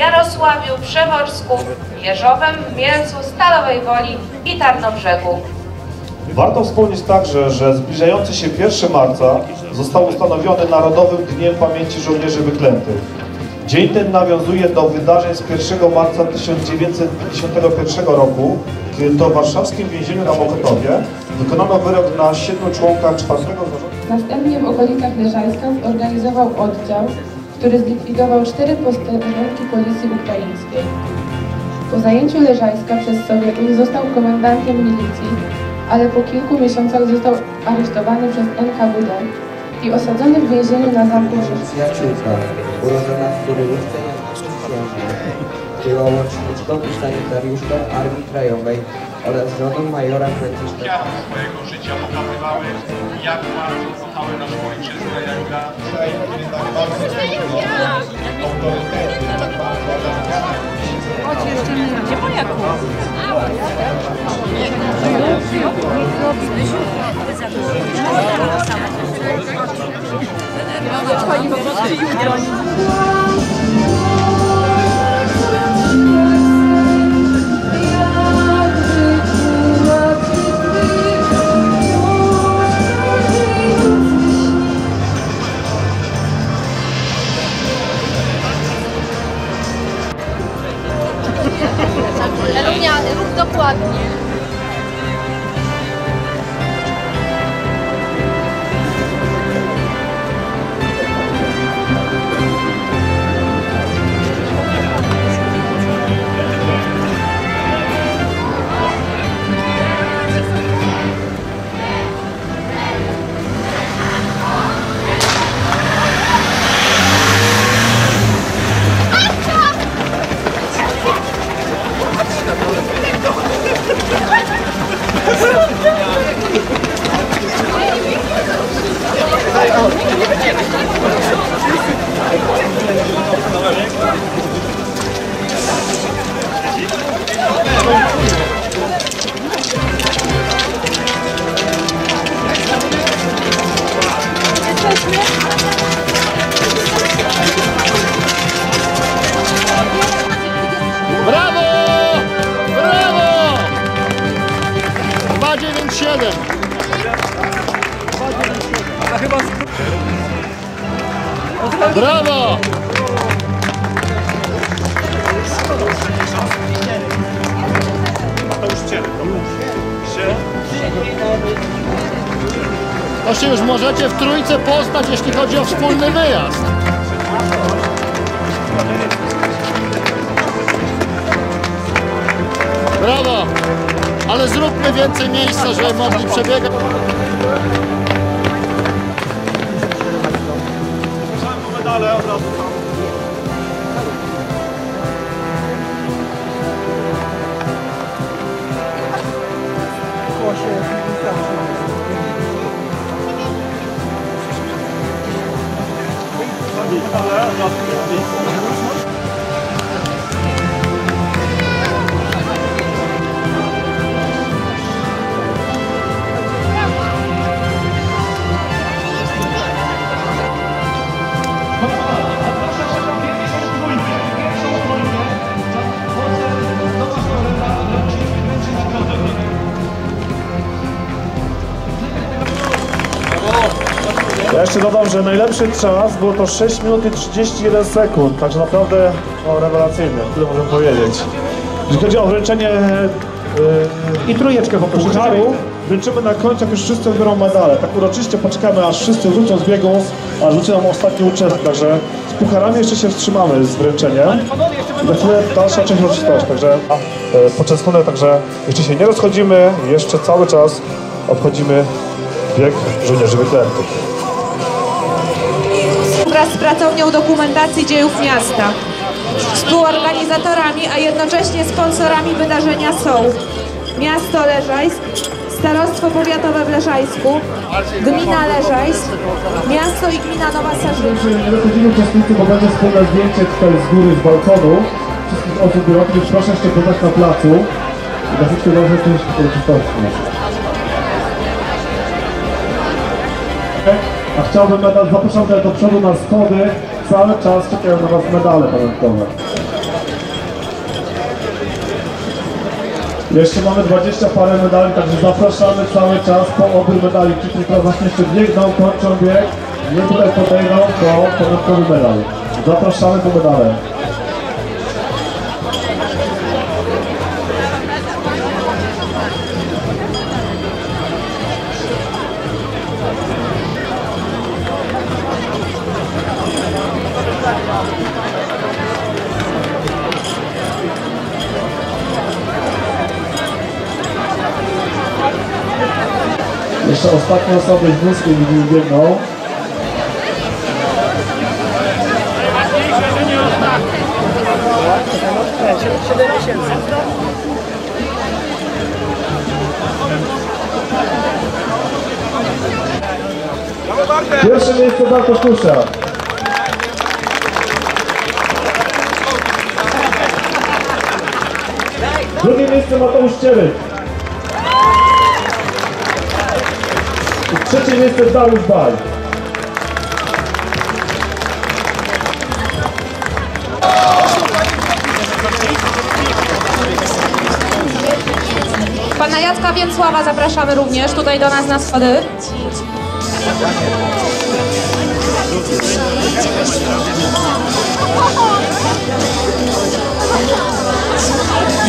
Jarosławiu, Przeworsku, Jeżowem, Mielcu, Stalowej Woli i Tarnobrzegu. Warto wspomnieć także, że zbliżający się 1 marca został ustanowiony Narodowym Dniem Pamięci Żołnierzy Wyklętych. Dzień ten nawiązuje do wydarzeń z 1 marca 1951 roku, kiedy to w warszawskim więzieniu na Mokotowie wykonano wyrok na siedmiu członkach czwartego zarządu. Następnie w okolicach Leżajska zorganizował oddział, który zlikwidował cztery posterunki policji ukraińskiej. Po zajęciu Leżajska przez Sowietów został komendantem milicji, ale po kilku miesiącach został aresztowany przez NKWD i osadzony w więzieniu na zamku. Przyjaciółka, w była łączniczką sanitariuszką Armii Krajowej oraz żoną majora Franciszka. Świat swojego życia pokazywały, jak bardzo kochały naszą ojczyznę, jak dla Elunia, rób dokładnie. 297. Brawo! To już cię, to już się już możecie w trójce postać, jeśli chodzi o wspólny wyjazd. Brawo! Ale zróbmy więcej miejsca, żeby mogli przebiegać. medale od razu. Ja jeszcze dodam, że najlepszy czas było to 6 minut i 31 sekund, także naprawdę no, rewelacyjny, tyle możemy powiedzieć. Jeśli chodzi o wręczenie yy, i trójeczkę po pucharu, wręczymy na końcu, jak już wszyscy zbiorą medale. Tak uroczyście poczekamy, aż wszyscy wrócą z biegu, a rzuci nam ostatni uczestnik, także z pucharami jeszcze się wstrzymamy z wręczeniem. Za chwilę dalsza część uroczystości, także e, poczęstunek, także jeszcze się nie rozchodzimy, jeszcze cały czas obchodzimy bieg żołnierzy wyklętych. wraz z pracownią dokumentacji dziejów miasta. Współorganizatorami, a jednocześnie sponsorami wydarzenia są Miasto Leżajsk, Starostwo Powiatowe w Leżajsku, Gmina Leżajsk, Miasto i Gmina Nowa Sarzyca. Dochodzili uczestnicy, będzie wspólne zdjęcie tutaj z góry, z balkonu. Wszystkich osób biorących proszę jeszcze podać na placu. I na wszystkie dobrze uroczystości. A chciałbym medal, zapraszam teraz do przodu na schody. Cały czas czekają na Was medale pamiątkowe. Jeszcze mamy 20 parę medali, także zapraszamy cały czas po obór medali. Ci, którzy właśnie jeszcze biegną, kończą bieg, nie tutaj podejdą, to dodatkowy medal. Zapraszamy po medale. Jeszcze ostatnie osoby z wózkiem biegną. Pierwsze miejsce Bartosz Kusza. Drugie miejsce Mateusz Cieryk. Trzecie miejsce Dariusz Baj. Pana Jacka Więcława zapraszamy również tutaj do nas na schody.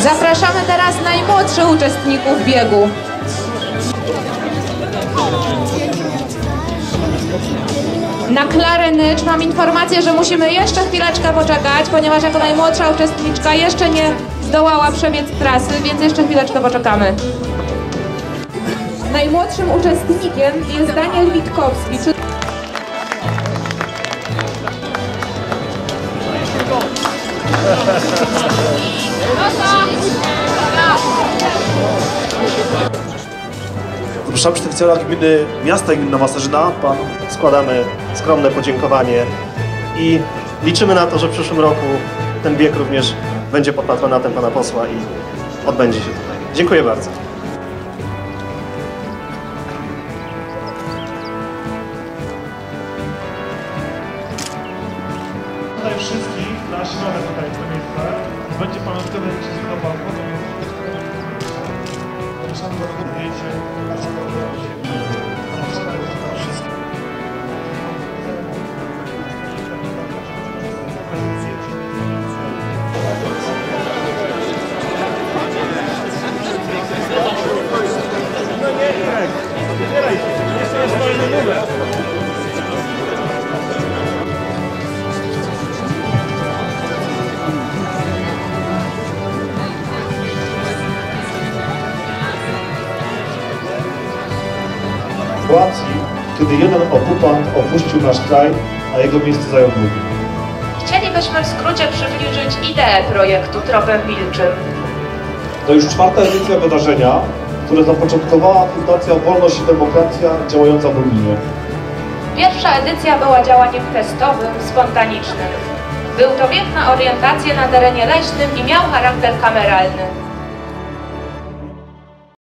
Zapraszamy teraz najmłodszych uczestników biegu. Na Klarę Nycz mam informację, że musimy jeszcze chwileczkę poczekać, ponieważ jako najmłodsza uczestniczka jeszcze nie zdołała przebiec trasy, więc jeszcze chwileczkę poczekamy. Najmłodszym uczestnikiem jest Daniel Witkowski. Czy... Zapraszam przedstawiciela gminy miasta Nowa Sarzyna. Pan składamy skromne podziękowanie i liczymy na to, że w przyszłym roku ten bieg również będzie pod patronatem pana posła i odbędzie się tutaj. Dziękuję bardzo. Tutaj wszystkich na środek tutaj to miejsce. Będzie pamiątkowe, jak się zdoba. Zapraszamy do tego zdjęcie. Sytuacji, kiedy jeden okupant opuścił nasz kraj, a jego miejsce zajął drugi. Chcielibyśmy w skrócie przybliżyć ideę projektu Tropem Wilczym. To już czwarta edycja wydarzenia, które zapoczątkowała Fundacja Wolność i Demokracja działająca w Lublinie. Pierwsza edycja była działaniem testowym, spontanicznym. Był to bieg na orientację na terenie leśnym i miał charakter kameralny.